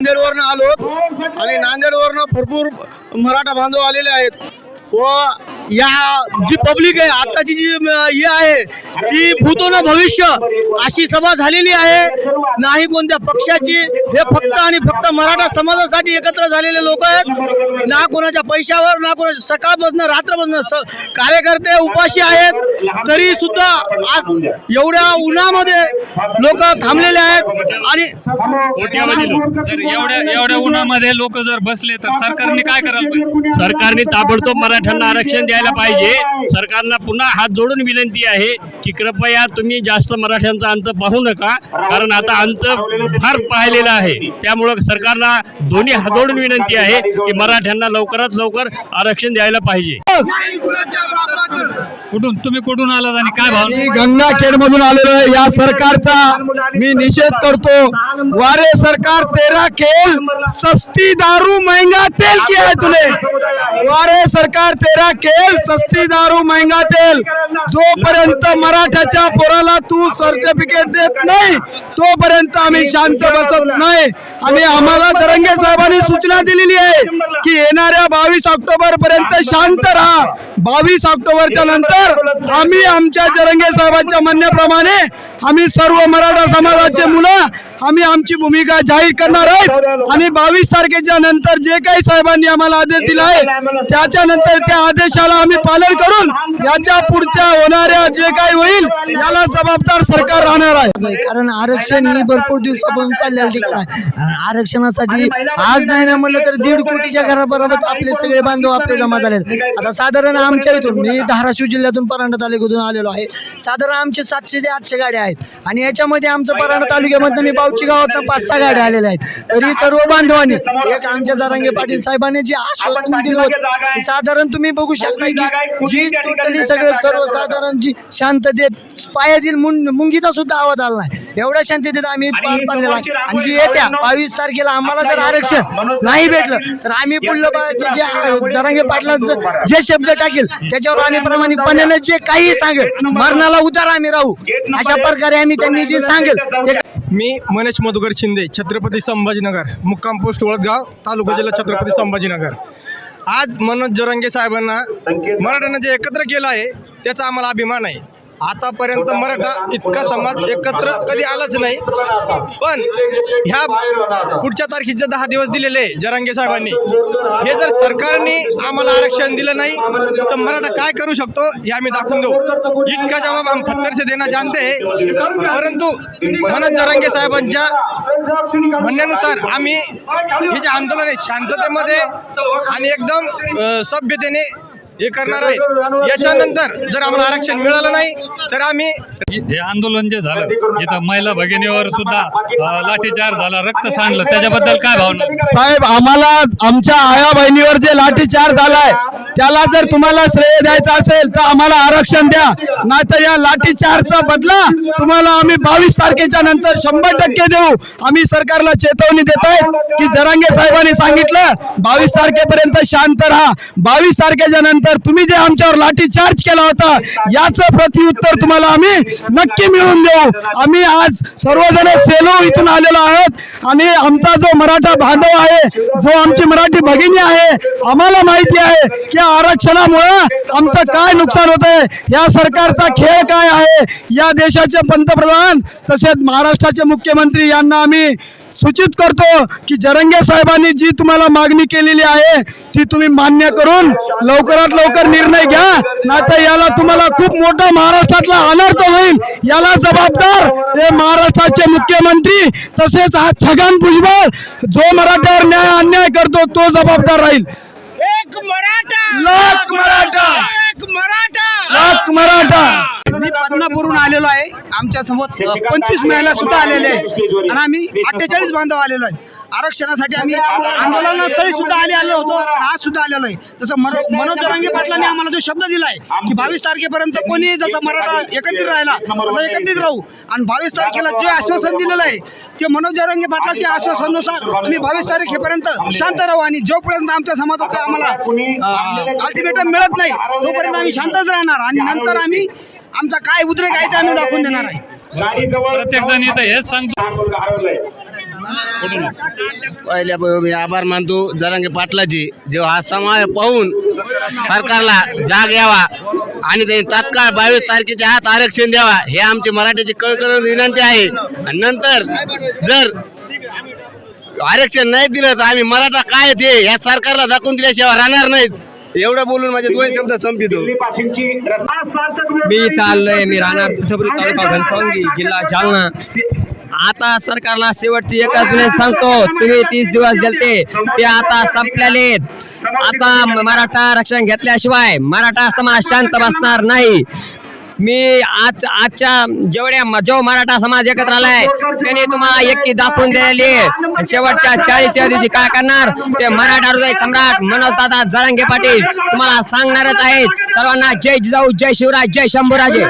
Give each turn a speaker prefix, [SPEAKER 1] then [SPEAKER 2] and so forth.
[SPEAKER 1] नांदेडवरनं आलो आणि नांदेडवरनं भरपूर मराठा बांधव आलेले आहेत. व या जी पब्लिक आहे आताची जी हे आहे ती भूतो न भविष्य अशी सभा झालेली आहे. नाही कोणत्या पक्षाची हे फक्त आणि फक्त मराठा समाजासाठी एकत्र झालेले लोक आहेत. ना कोणाच्या पैशावर ना कोणाच्या सकाळपासून रात्रपासून स कार्यकर्ते उपाशी आहेत. तरी सुद्धा आज एवढ्या उन्हामध्ये लोक थांबलेले आहेत आणि
[SPEAKER 2] एवढ्या उन्हामध्ये लोक जर बसले तर सरकारने काय करायला पाहिजे?
[SPEAKER 3] सरकारने ताबडतोब मराठ्यांना आरक्षण द्यायला पाहिजे. सरकारला पुन्हा हात जोडून विनंती आहे की कृपया तुम्ही जास्त मराठ्यांचा अंत पाहू नका. कारण आता अंत फार पाहिलेला आहे. त्यामुळं सरकारला दोन्ही हात जोडून विनंती आहे की मराठ्यांना लवकरात लवकर आरक्षण द्यायला पाहिजे.
[SPEAKER 2] कुठून? तुम्ही कुठून आला आणि काय भाव?
[SPEAKER 1] गंगाखेड मधून आलेलो आहे. या सरकारचा मी निषेध करतो. वारे सरकार तेरा खेल सस्ती दारू महंगा तेल किया है वारे सरकार तेरा खेल सस्ती दारू महंगा तेल. जोपर्यंत मराठ्याच्या पोराला तू सर्टिफिकेट देत नाही तोपर्यंत आम्ही शांत बसत नाही. आणि आम्हाला दरंगे साहेबांनी सूचना दिलेली आहे की येणाऱ्या बावीस ऑक्टोबर पर्यंत शांत राहा. बावीस ऑक्टोबरच्या नंतर आम्ही आमच्या जरंगे साहेबांच्या म्हणण्याप्रमाणे आम्ही सर्व मराठा समाजाचे मुलं आम्ही आमची भूमिका जाहीर करणार आहोत. आणि बावीस तारखेच्या नंतर जे काही साहेबांनी आम्हाला आदेश दिला आहे त्याच्यानंतर त्या आदेशाला आम्ही पालन करून याच्या पुढच्या होणाऱ्या जे काही होईल याला जबाबदार सरकार राहणार आहे.
[SPEAKER 4] कारण आरक्षण ही भरपूर दिवसापासून चाललेलं ठिकाण आहे. आरक्षणासाठी आज नाही ना म्हणलं तर दीड कोटीच्या घराबरोबर आपले सगळे बांधव आपले जमा झाले आता साधारण आमच्या इथून मी धाराशिव जिल्ह्यातून परांडा तालुक्यातून आलेलो आहे. साधारण आमचे सातशे ते आठशे गाड्या आहेत. आणि याच्यामध्ये आमचं परांडा तालुक्यामधनं मी बावची गावात पाच सहा गाड्या आलेल्या आहेत. तरी सर्व बांधवांनी एक आमच्या जारांगे पाटील साहेबांनी जे आश्वासन दिलं होतं साधारण तुम्ही बघू शकता की जी टोटली सगळं सर्वसाधारण जी शांततेत पायातील मुंगीचा सुद्धा आवाज आला नाही. एवढ्या शांततेत आम्ही पार पाडलेला आहे. आणि जी येत्या बावीस तारखेला आम्हाला जर आरक्षण नाही भेटलं तर आम्ही पुढलं जे जरांगे पाटलांचं जे शब्द टाकेल त्याच्यावर आम्ही प्रामाणिकपणाने जे काही सांगेल मरणाला उतार आम्ही राहू. अशा प्रकारे आम्ही त्यांनी जे सांगेल ते
[SPEAKER 1] मी मनेश मधुकर शिंदे छत्रपती संभाजीनगर मुक्काम पोस्ट वळगाव तालुका जिल्हा छत्रपती संभाजीनगर. आज मनोज जरंगे साहेबांना मराठ्यांना जे एकत्र केलं आहे त्याचा आम्हाला अभिमान आहे. आतापर्यंत मराठा इतका समाज एकत्र कधी आलाच नाही. पण ह्या पुढच्या तारखेचे दहा दिवस दिलेले आहे जरांगे साहेबांनी. हे जर सरकारने आम्हाला आरक्षण दिलं नाही तर मराठा काय करू शकतो हे आम्ही दाखवून देऊ. इतका जबाब आम पत्थर से देना जानते हैं परंतु मनोज जरांगे साहेबांच्या म्हणण्यानुसार आम्ही हे जे आंदोलन आहे शांततेमध्ये आणि एकदम सभ्यतेने हे करणार आहेत याच्यानंतर जर आम्हाला आरक्षण मिळालं नाही तर आम्ही
[SPEAKER 2] हे आंदोलन जे झालं इथं महिला भगिनीवर सुद्धा लाठीचार झाला रक्त सांडलं त्याच्याबद्दल काय भावना?
[SPEAKER 1] साहेब आम्हाला आमच्या आया बहिणीवर जे लाठीचार झालाय त्याला जर तुम्हाला श्रेय द्यायचं असेल तर आम्हाला आरक्षण द्या. नाहीतर या लाठीचारचा बदला तुम्हाला आम्ही बावीस तारखेच्या नंतर शंभर टक्के देऊ. आम्ही सरकारला चेतवणी देत आहेत की जरांगे साहेबांनी सांगितलं बावीस तारखेपर्यंत शांत राहा. बावीस तारखेच्या नंतर तुम्ही जे आमच्यावर लाठीचार्ज केला होता याचं प्रत्युत्तर तुम्हाला आम्ही नक्की मिळवून देऊ. आम्ही आज सर्वजण सेलो इथून आलेलो आहोत. आणि आमचा जो मराठा बांधव आहे जो आमची मराठी भगिनी आहे आम्हाला माहिती आहे की आरक्षणामुळे आमचं काय नुकसान होत आहे या सरकारचा खेळ काय आहे? या देशाचे पंतप्रधान तसेच महाराष्ट्राचे मुख्यमंत्री यांना आम्ही सूचित करतो की जरंगे साहेबांनी जी तुम्हाला मागणी केलेली आहे ती तुम्ही मान्य करून लवकरात लवकर निर्णय घ्या. नाहीतर याला तुम्हाला खूप मोठा महाराष्ट्रातला अनर्थ होईल. याला जबाबदार हे महाराष्ट्राचे मुख्यमंत्री तसेच हा छगन भुजबळ जो मराठ्यावर न्याय अन्याय करतो तो जबाबदार राहील.
[SPEAKER 5] एक मराठा!
[SPEAKER 1] लाख मराठा!
[SPEAKER 5] एक मराठा!
[SPEAKER 1] लाख मराठा!
[SPEAKER 4] मी पद्मापूरहून आलेलो आहे. आमच्यासमोर पंचवीस महिला सुद्धा आलेले आहेत. आणि आम्ही अठ्ठेचाळीस बांधव आलेलो आहे आरक्षणासाठी आम्ही आंदोलनास्थळी सुद्धा आले आलो होतो. आज सुद्धा आलेलो आहे. जसं मनो- मनोज जरांगे पाटलांनी आम्हाला जो शब्द दिलाय की बावीस तारखेपर्यंत कोणी जसं मराठा एकत्रित राहिला तसं एकत्रित राहू. आणि बावीस तारखेला जे आश्वासन दिलेलं आहे ते मनोज जरांगे पाटलाच्या आश्वासनानुसार आम्ही बावीस तारखेपर्यंत शांत राहू. आणि जोपर्यंत आमच्या समाजाचा आम्हाला अल्टिमेटम मिळत नाही तोपर्यंत आम्ही शांतच राहणार. आणि नंतर आम्ही आमचा काय उद्रेक आहे ते आम्ही दाखवून देणार आहे.
[SPEAKER 2] प्रत्येक जण इथं हेच सांगतो.
[SPEAKER 6] पहिल्या मी आभार मानतो जरांगे पाटलाची जेव्हा हा समाज पाहून सरकारला जाग यावा आणि त्यांनी तात्काळ बावीस तारखेच्या आत आरक्षण द्यावा हे आमची मराठीची कळकळ विनंती आहे. आणि नंतर जर आरक्षण नाही दिलं तर आम्ही मराठा काय ते या सरकारला दाखवून दिल्याशिवाय राहणार नाहीत. एवढं बोलून माझे दोन शब्द संपितो
[SPEAKER 7] मी इथं आलोय मी राहणार तुळजापुरी तालुका घनसावंगी जिल्हा जालना. आता सरकारला शेवटची एकच विनंती सांगतो तुम्ही तीस दिवस गेलते ते आता संपलेले आता मराठा आरक्षण घेतल्याशिवाय मराठा समाज शांत बसणार नाही. मी आज आजच्या जेवढ्या जो मराठा समाज एकत्र आलाय त्यांनी तुम्हाला एकी दाखवून दिलेली आहे. शेवटच्या चाळीसच्या दिवशी काय करणार? ते मराठा हृदय सम्राट मनोज दादा जरांगे पाटील तुम्हाला सांगणारच आहेत. सर्वांना जय जिजाऊ जय शिवराज जय शंभूराजे.